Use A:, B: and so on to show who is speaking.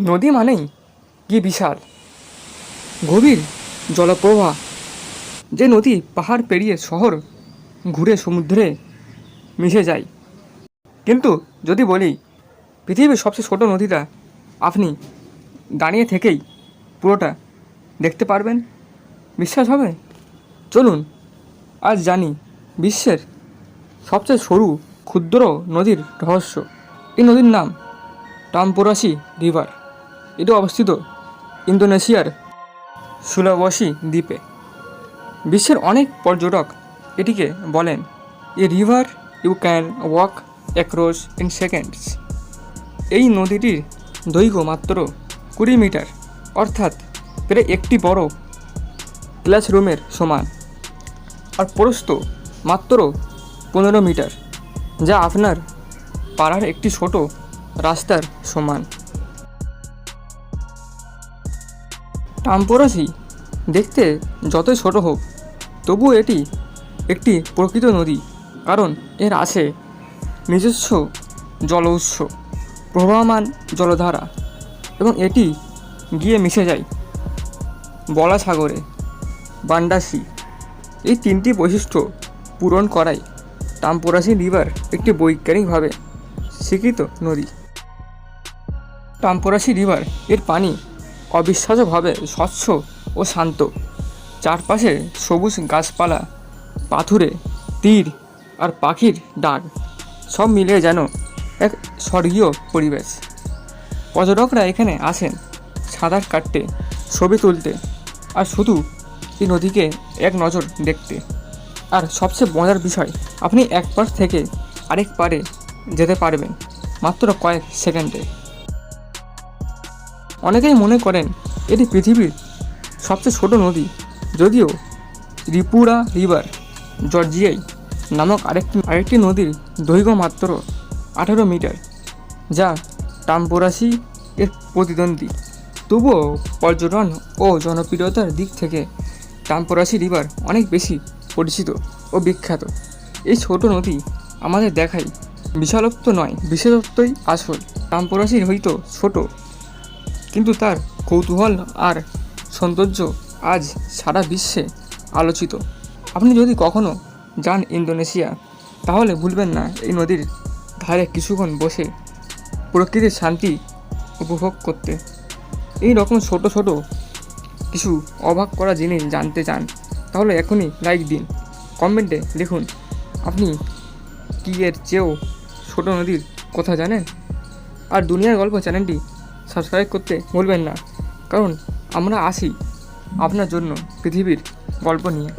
A: নদী মানেই কি বিশাল? গভীর জলপ্রবাহ, যে নদী পাহাড় পেরিয়ে শহর ঘুরে সমুদ্রে মিশে যায়। কিন্তু যদি বলি, পৃথিবীর সবচেয়ে ছোট নদীটা আপনি দাঁড়িয়ে থেকেই পুরোটা দেখতে পারবেন। বিশ্বাস হবে? চলুন, আজ জানি বিশ্বের সবচেয়ে সরু, ক্ষুদ্র নদীর রহস্য। এই নদীর নাম টাম্পোরাসি রিভার। এটি অবস্থিত, ইন্দোনেশিয়ার সুলাবসি দ্বীপে। বিশ্বের অনেক পর্যটক এটিকে বলেন, a river you can walk across in seconds. এই নদীটির দৈর্ঘ্য মাত্র কুড়ি মিটার, অর্থাৎ প্রায় একটি বড় ক্লাসরুমের সমান, আর প্রস্থ মাত্র পনেরো মিটার, যা আপনার পাড়ার একটি ছোট রাস্তার সমান। টাম্পোরাসি দেখতে যতই ছোট হোক, তবুও এটি একটি প্রকৃত নদী, কারণ এর আছে নিজস্ব জল উৎস, প্রবাহমান জলধারা, এবং এটি গিয়ে মিশে যায় বলা সাগরে বান্ডাসি এই তিনটি বৈশিষ্ট্য পূরণ করায় টাম্পোরাসি রিভার একটি বৈজ্ঞানিকভাবে স্বীকৃত নদী। টাম্পোরাসি রিভার এর পানি অবিশ্বাস্যভাবে স্বচ্ছ ও শান্ত। চারপাশে সবুজ গাছপালা, পাথুরে, তীর আর পাখির ডাক, সব মিলিয়ে যেন এক স্বর্গীয় পরিবেশ। পর্যটকরা এখানে আসেন সাঁতার কাটতে, ছবি তুলতে আর শুধু এই নদীকে এক নজর দেখতে। আর সবচেয়ে মজার বিষয়, আপনি এক পার থেকে আরেক পারে যেতে পারবেন মাত্র কয়েক সেকেন্ডে। অনেকেই মনে করেন এটি পৃথিবীর সবচেয়ে ছোট নদী। যদিও ত্রিপুরা রিভার, জর্জিয়াই নামক আরেকটি আরেকটি নদীর দৈর্ঘ্য মাত্র আঠেরো মিটার, যা টাম্পোরাসি এর প্রতিদ্বন্দ্বী। তবুও পর্যটন ও জনপ্রিয়তার দিক থেকে টাম্পোরাসি রিভার অনেক বেশি পরিচিত ও বিখ্যাত। এই ছোট নদী আমাদের দেখায় বিশালত্ব নয়, বিশেষত্বই আসল। টাম্পোরাসি হয়তো ছোট কিন্তু তার কৌতূহল আর সৌন্দর্য আজ সারা বিশ্বে আলোচিত। আপনি যদি কখনো যান ইন্দোনেশিয়া, তাহলে ভুলবেন না এই নদীর ধারে কিছুক্ষণ বসে প্রকৃতির শান্তি উপভোগ করতে। এই রকম ছোট ছোট কিছু অবাক করা জিনিস জানতে চান, তাহলে এখনই লাইক দিন। কমেন্টে লিখুন, আপনি কি এর চেয়েও ছোট নদীর কথা জানেন? আর দুনিয়ার গল্প চ্যানেলটি সাবস্ক্রাইব করতে ভুলবেন না। কারণ আমরা আসি আপনার জন্য পৃথিবীর গল্প নিয়ে।